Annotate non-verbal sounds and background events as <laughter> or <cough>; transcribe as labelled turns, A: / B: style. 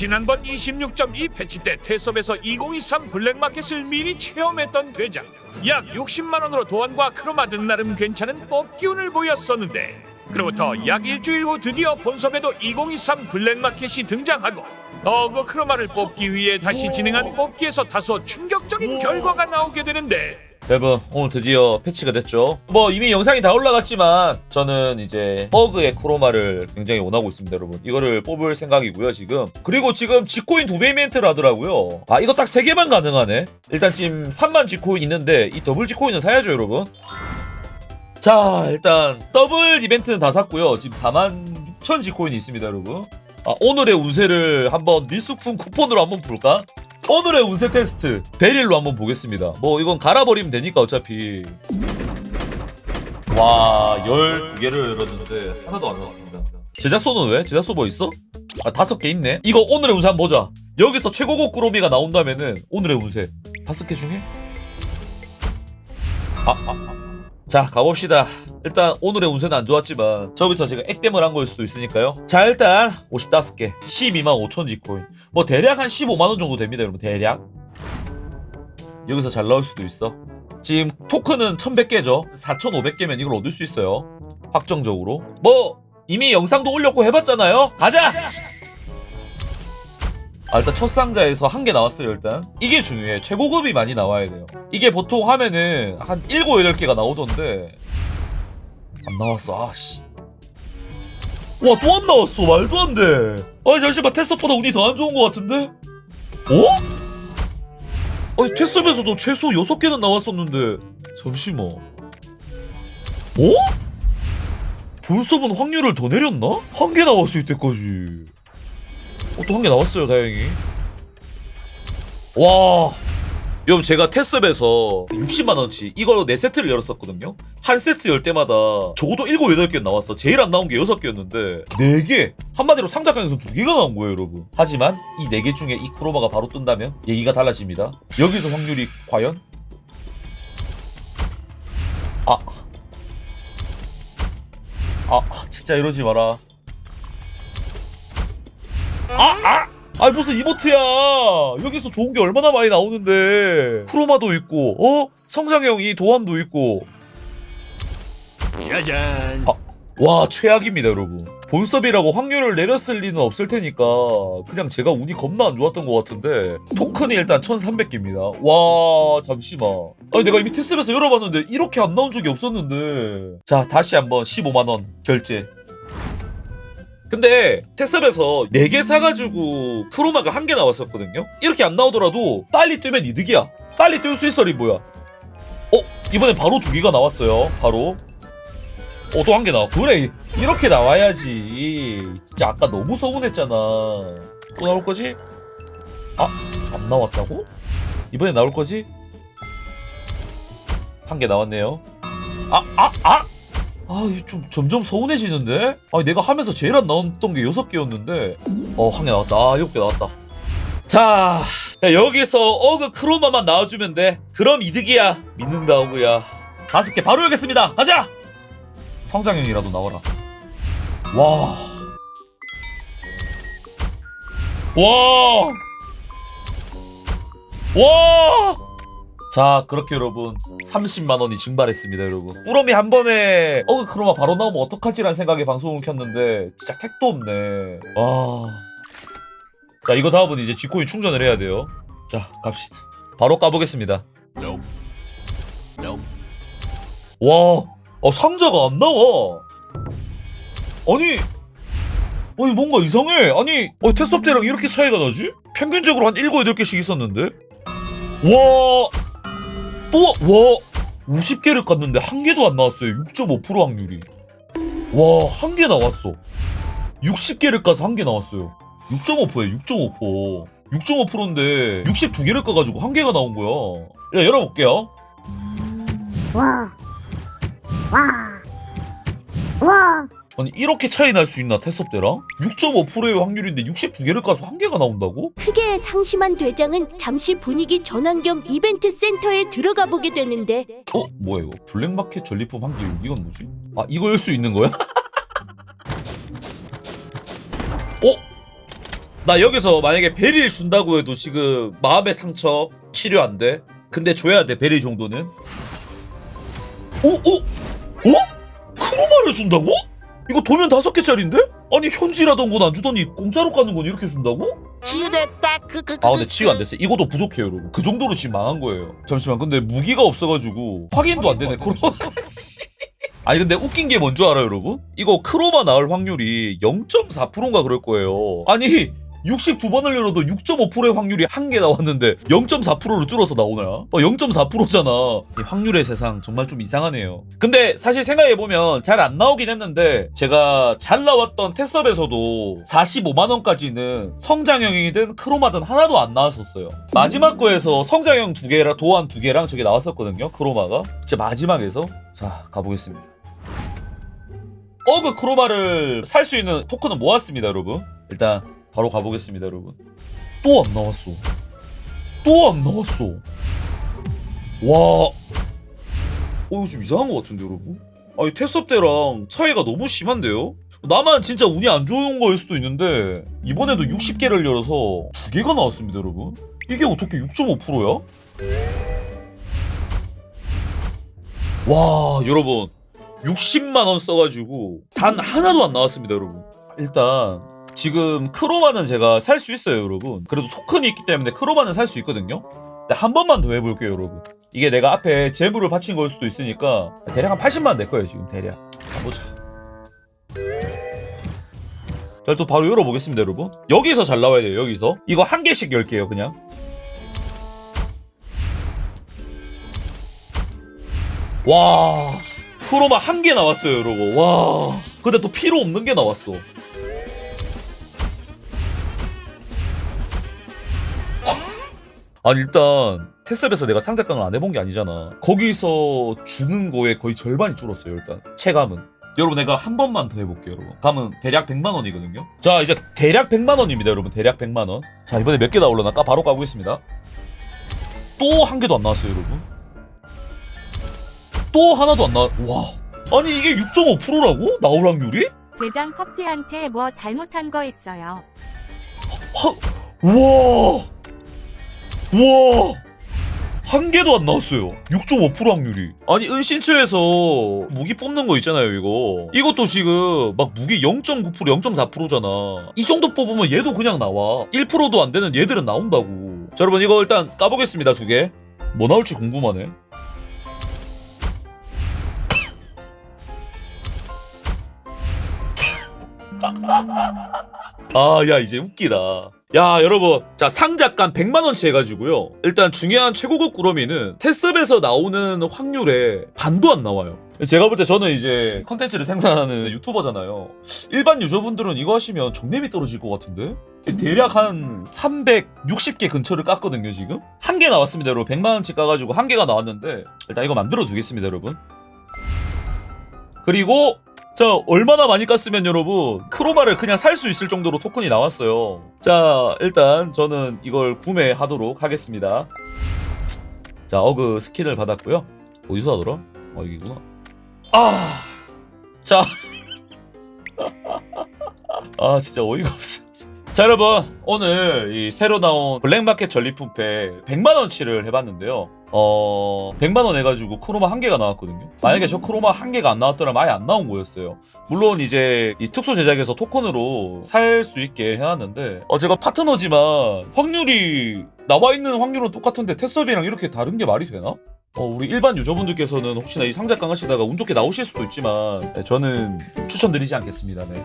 A: 지난번 26.2 패치 때 태섭에서 2023 블랙마켓을 미리 체험했던 대장. 약 60만 원으로 도안과 크로마든 나름 괜찮은 뽑기운을 보였었는데 그로부터 약 일주일 후 드디어 본섭에도 2023 블랙마켓이 등장하고 어그 크로마를 뽑기 위해 다시 진행한 뽑기에서 다소 충격적인 결과가 나오게 되는데
B: 여러분 오늘 드디어 패치가 됐죠? 뭐 이미 영상이 다 올라갔지만 저는 이제 버그의 크로마를 굉장히 원하고 있습니다 여러분. 이거를 뽑을 생각이고요 지금. 그리고 지금 지코인 두 배 이벤트를 하더라고요. 아 이거 딱 세 개만 가능하네? 일단 지금 3만 지코인 있는데 이 더블 지코인은 사야죠 여러분. 자 일단 더블 이벤트는 다 샀고요. 지금 4만 6천 지코인이 있습니다 여러분. 아, 오늘의 운세를 한번 밀수품 쿠폰으로 한번 볼까? 오늘의 운세 테스트 베릴로 한번 보겠습니다. 뭐 이건 갈아버리면 되니까 어차피 와 12개를 열었는데 하나도 안 나왔습니다. 제작소는 왜? 제작소 뭐 있어? 아 다섯 개 있네. 이거 오늘의 운세 한번 보자. 여기서 최고급 꾸러미가 나온다면은 오늘의 운세 다섯 개 중에 아, 아, 아. 자 가봅시다. 일단 오늘의 운세는 안 좋았지만 저기서 제가 액땜을 한 거일 수도 있으니까요. 자 일단 55개. 12만 5천 지코인. 뭐 대략 한 15만 원 정도 됩니다 여러분. 대략. 여기서 잘 나올 수도 있어. 지금 토큰은 1100개죠. 4500개면 이걸 얻을 수 있어요. 확정적으로. 뭐 이미 영상도 올렸고 해봤잖아요. 가자 아, 일단 첫 상자에서 한 개 나왔어요 일단. 이게 중요해. 최고급이 많이 나와야 돼요. 이게 보통 하면은 한 7, 8개가 나오던데. 안 나왔어. 아씨. 와 또 안 나왔어. 말도 안돼. 아니 잠시만. 테스트보다 운이 더 안 좋은 것 같은데? 어? 아니 테스트에서도 최소 6개는 나왔었는데. 잠시만. 어? 본섭은 확률을 더 내렸나? 한 개 나왔을 때까지 어, 또한 개 나왔어요 다행히. 와. 여러분 제가 테스업에서 60만원치 이걸로 4세트를 열었었거든요? 한 세트 열 때마다 적어도 7, 8개 나왔어. 제일 안 나온 게 6개였는데 4개! 한마디로 상자깡에서 2개가 나온 거예요 여러분. 하지만 이 4개 중에 이 크로마가 바로 뜬다면 얘기가 달라집니다. 여기서 확률이 과연? 아. 아, 진짜 이러지 마라. 아, 아! 아, 무슨 이모트야! 여기서 좋은 게 얼마나 많이 나오는데. 크로마도 있고, 어? 성장형이 도안도 있고.
A: 짜잔
B: 와, 최악입니다, 여러분. 본섭이라고 확률을 내렸을 리는 없을 테니까, 그냥 제가 운이 겁나 안 좋았던 것 같은데, 토큰이 일단 1300개입니다. 와, 잠시만. 아니, 내가 이미 테스트에서 열어봤는데, 이렇게 안 나온 적이 없었는데. 자, 다시 한번 15만원 결제. 근데 테스업에서 4개 사가지고 크로마가 한 개 나왔었거든요? 이렇게 안 나오더라도 빨리 뜨면 이득이야. 빨리 뜰수 있어, 이 뭐야. 어? 이번에 바로 두 개가 나왔어요. 바로. 어, 또 한 개 나와. 그래, 이렇게 나와야지. 진짜 아까 너무 서운했잖아. 또 나올 거지? 아, 안 나왔다고? 이번에 나올 거지? 한 개 나왔네요. 아, 아, 아! 아, 이좀 점점 서운해지는데? 아, 내가 하면서 제일 안 나왔던 게 여섯 개였는데. 어, 한 개 나왔다. 아, 일곱 개 나왔다. 자, 야, 여기서 어그 크로마만 나와주면 돼. 그럼 이득이야. 믿는다, 어그야. 다섯 개 바로 열겠습니다. 가자! 성장형이라도 나와라. 와. 와. 와. 자, 그렇게 여러분 30만 원이 증발했습니다, 여러분. 꾸러미 한 번에 어그 크로마 바로 나오면 어떡하지라는 생각에 방송을 켰는데 진짜 택도 없네. 와. 자, 이거 다음은 이제 지코인 충전을 해야 돼요. 자, 갑시다. 바로 까보겠습니다. 와, 어, 상자가 안 나와. 아니, 아니 뭔가 이상해. 아니, 어, 테스업 때랑 이렇게 차이가 나지? 평균적으로 한 7, 8개씩 있었는데? 와, 또, 와, 50개를 깠는데 한 개도 안 나왔어요. 6.5% 확률이. 와, 한 개 나왔어. 60개를 까서 한 개 나왔어요. 6.5%에 6.5%. 6.5%인데 62개를 까가지고 한 개가 나온 거야. 야, 열어볼게요.
C: 와. 와. 와.
B: 아니 이렇게 차이 날 수 있나 테스업 때랑? 6.5%의 확률인데 62개를 까서 한 개가 나온다고?
C: 크게 상심한 대장은 잠시 분위기 전환 겸 이벤트 센터에 들어가 보게 되는데
B: 어? 뭐야 이거 블랙마켓 전리품 한개 이건 뭐지? 아 이거 열 수 있는 거야? <laughs> 어? 나 여기서 만약에 베리를 준다고 해도 지금 마음의 상처 치료 안 돼. 근데 줘야 돼 베리 정도는. 오오 어? 크로마를 준다고? 이거 도면 다섯 개짜리인데? 아니 현질하던 건 안 주더니 공짜로 까는 건 이렇게 준다고?
D: 치유됐다 그그
B: 아 근데 치유 안 됐어요. 이것도 부족해요, 여러분. 그 정도로 지금 망한 거예요. 잠시만, 근데 무기가 없어가지고 확인도 안 되네. 크로마. <laughs> 아니 근데 웃긴 게 뭔 줄 알아요, 여러분? 이거 크로마 나올 확률이 0.4%인가 그럴 거예요. 아니 62번을 열어도 6.5%의 확률이 한 개 나왔는데 0.4%를 뚫어서 나오나? 어, 0.4%잖아. 이 확률의 세상 정말 좀 이상하네요. 근데 사실 생각해보면 잘 안 나오긴 했는데 제가 잘 나왔던 테스업에서도 45만 원까지는 성장형이든 크로마든 하나도 안 나왔었어요. 마지막 거에서 성장형 두 개랑 도안 두 개랑 저게 나왔었거든요. 크로마가. 진짜 마지막에서 자 가보겠습니다. 어그 크로마를 살 수 있는 토큰은 모았습니다, 여러분. 일단 바로 가보겠습니다, 여러분. 또 안 나왔어. 또 안 나왔어. 와. 어, 이거 좀 이상한 것 같은데, 여러분? 아니, 테스업 때랑 차이가 너무 심한데요? 나만 진짜 운이 안 좋은 거일 수도 있는데, 이번에도 60개를 열어서 두 개가 나왔습니다, 여러분. 이게 어떻게 6.5%야? 와, 여러분. 60만원 써가지고, 단 하나도 안 나왔습니다, 여러분. 일단, 지금 크로마는 제가 살 수 있어요, 여러분. 그래도 토큰이 있기 때문에 크로마는 살 수 있거든요. 근데 한 번만 더 해볼게요, 여러분. 이게 내가 앞에 재물을 바친 걸 수도 있으니까 대략 한 80만 원낼 거예요, 지금 대략. 가보자. 자, 또 바로 열어보겠습니다, 여러분. 여기서 잘 나와야 돼요, 여기서. 이거 한 개씩 열게요, 그냥. 와, 크로마 한 개 나왔어요, 여러분. 와, 근데 또 필요 없는 게 나왔어. 아니 일단 테스업에서 내가 상작강을 안 해본 게 아니잖아. 거기서 주는 거에 거의 절반이 줄었어요 일단. 체감은. 여러분 내가 한 번만 더 해볼게요 여러분. 감은 대략 100만 원이거든요. 자 이제 대략 100만 원입니다 여러분. 대략 100만 원 자 이번에 몇 개 나올려나? 까 바로 까보겠습니다. 또 한 개도 안 나왔어요 여러분. 또 하나도 안 나와. 와 아니 이게 6.5%라고? 나올 확률이?
E: 대장 펍지한테 뭐 잘못한 거 있어요.
B: 하, 우와, 우와, 한 개도 안 나왔어요. 6.5% 확률이. 아니 은신처에서 무기 뽑는 거 있잖아요, 이거. 이것도 지금 막 무기 0.9%, 0.4%잖아. 이 정도 뽑으면 얘도 그냥 나와. 1%도 안 되는 얘들은 나온다고. 자, 여러분 이거 일단 까보겠습니다, 두 개. 뭐 나올지 궁금하네. <laughs> 아, 야, 이제 웃기다. 야, 여러분. 자, 상작간 100만원치 해가지고요. 일단 중요한 최고급 꾸러미는 테스업에서 나오는 확률에 반도 안 나와요. 제가 볼 때 저는 이제 컨텐츠를 생산하는 유튜버잖아요. 일반 유저분들은 이거 하시면 정nem이 떨어질 것 같은데? 대략 한 360개 근처를 깠거든요, 지금? 한 개 나왔습니다, 여러분. 100만원치 까가지고 한 개가 나왔는데, 일단 이거 만들어 두겠습니다, 여러분. 그리고 자 얼마나 많이 깠으면 여러분 크로마를 그냥 살 수 있을 정도로 토큰이 나왔어요. 자 일단 저는 이걸 구매하도록 하겠습니다. 자 어그 스킨을 받았고요. 어디서 하더라? 어 여기구나. 아자. <laughs> 아 진짜 어이가 없어 자 여러분 오늘 이 새로 나온 블랙마켓 전리품팩 100만원치를 해봤는데요 어 100만원 해가지고 크로마 한 개가 나왔거든요 만약에 저 크로마 한 개가 안 나왔더라면 아예 안 나온 거였어요 물론 이제 이 특수 제작에서 토큰으로 살 수 있게 해놨는데 어 제가 파트너지만 확률이 나와 있는 확률은 똑같은데 테스업이랑 이렇게 다른 게 말이 되나? 어, 우리 일반 유저분들께서는 혹시나 이 상작강 하시다가 운 좋게 나오실 수도 있지만 네, 저는 추천드리지 않겠습니다. 네.